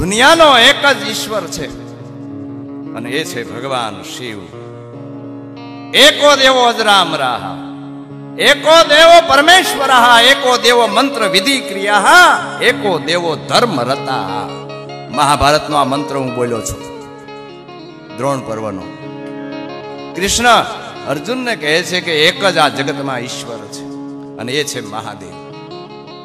દુનિયાનો એક જ ઈશ્વર છે. અને એ છે ભગવાન શિવ. એકો દેવો અજરામરાહ એકો દેવો પરમેશ્વર એકો દેવો મંત્ર વિધિ ક્રિયા એકો દેવો ધર્મ રતા મહાભારતનો આ મંત્ર હું બોલ્યો છું. દ્રોણ પર્વનો. કૃષ્ણ અર્જુનને કહે છે કે એક જ આ જગતમાં ઈશ્વર છે. અને એ છે મહાદેવ.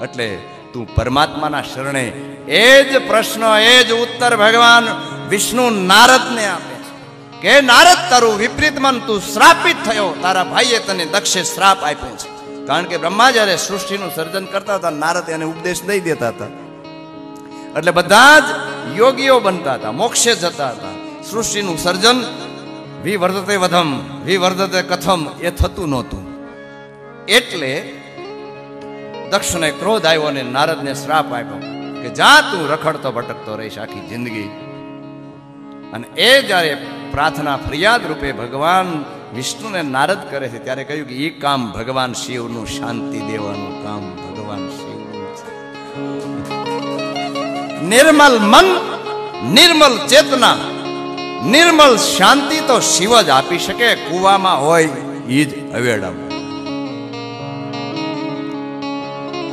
એટલે તું પરમાત્માના શરણે એ જ પ્રશ્ન એ જ ઉત્તર ભગવાન વિષ્ણુ નારદને આપે છે. કે નારદ, તારું વિપરીત મન તું શ્રાપિત થયો. તારા ભાઈએ તને દક્ષે શ્રાપ આપ્યો છે. કારણ કે બ્રહ્મા જ્યારે સૃષ્ટિનું સર્જન કરતા હતા, નારદ એને ઉપદેશ દઈ દેતા હતા. એટલે બધા જ યોગીઓ બનતા હતા, મોક્ષે જતા હતા. સૃષ્ટિનું સર્જન વિવર્ધતે વધમ, વિવર્ધતે કથમ એ થતું નહોતું. એટલે દક્ષને ક્રોધ આવ્યો અને નારદને શ્રાપ આપ્યો કે જા તું રખડતો ભટકતો રહીશ આખી જિંદગી. અને એ જ્યારે પ્રાર્થના ફરિયાદ રૂપે ભગવાન વિષ્ણુને નારદ કરે છે, ત્યારે કહ્યું કે એ કામ ભગવાન શિવનું શાંતિ દેવાનું કામ ભગવાન શિવનું છે. નિર્મલ મન, નિર્મલ ચેતના, નિર્મલ શાંતિ તો શિવ જ આપી શકે, કુવામાં હોય એ જ અવેડા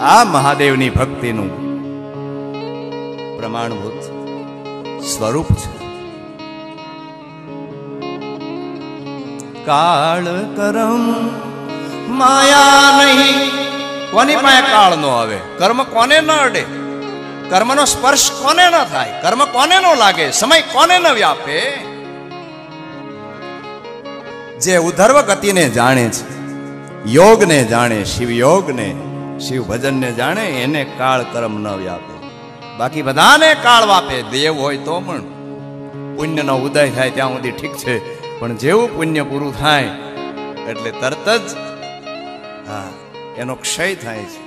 આ મહાદેવની ભક્તિનું પ્રમાણભૂત સ્વરૂપ છે. કાળ કરમ માયા નહીં. કોની પાસે કાળ નો આવે? કર્મ કોને ન અડે? કર્મનો સ્પર્શ કોને ન થાય? કર્મ કોને ન લાગે? સમય કોને ન વ્યાપે? જે ઉધર્વ ગતિને જાણે છે, યોગને જાણે, શિવયોગને યોગને શિવ ભજનને જાણે એને કાળ કર્મ ન વ્યાપે. બાકી બધાને કાળ વાપે, દેવ હોય તો પણ. પુણ્યનો ઉદય થાય ત્યાં સુધી ઠીક છે, પણ જેવું પુણ્ય પૂરું થાય, એટલે તરત જ, હા, એનો ક્ષય થાય છે.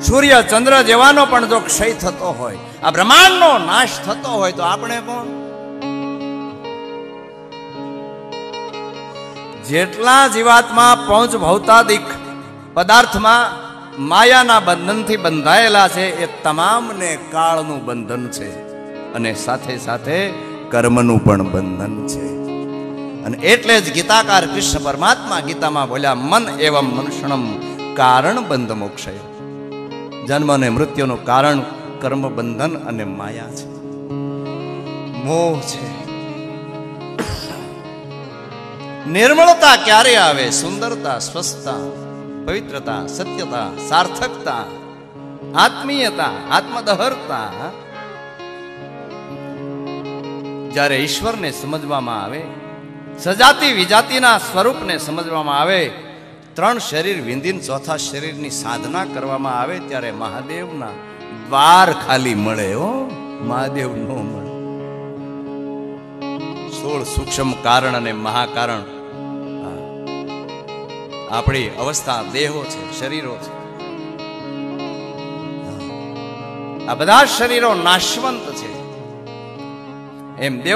સૂર્ય ચંદ્ર જેવાનો પણ જો ક્ષય થતો હોય, આ બ્રહ્માંડનો નાશ થતો હોય, તો આપણે કોણ? જેટલા જીવાત્મા પહોંચ ભૌતાદિક પદાર્થમાં માયાના બંધનથી બંધાયેલા છે એ તમામને કાળનું બંધન છે. અને સાથે સાથે કર્મનું પણ બંધન છે. અને એટલે જ ગીતાકાર કૃષ્ણ પરમાત્મા ગીતામાં બોલ્યા, મન એવમ મનુષ્યણમ કારણ બંધ મોક્ષય. જન્મ અને મૃત્યુનું કારણ કર્મ બંધન અને માયા છે. મોહ છે. નિર્મળતા ક્યારે આવે? સુંદરતા સ્વસ્થતા પવિત્રતા, સત્યતા, સાર્થકતા, આત્મીયતા, આત્મદહરતા જ્યારે ઈશ્વરને સમજવામાં આવે, સજાતિ વિજાતિના સ્વરૂપને સમજવામાં આવે, ત્રણ શરીર વિંધીન ચોથા શરીરની સાધના કરવામાં આવે, ત્યારે મહાદેવના દ્વાર ખાલી મળે હો મહાદેવ નો મળે સોળ સૂક્ષ્મ કારણ અને મહાકારણ. આપણી અવસ્થા દેહો છે શરીરો છે. આ બધા શરીરો નાશવંત છે. એમ દેવ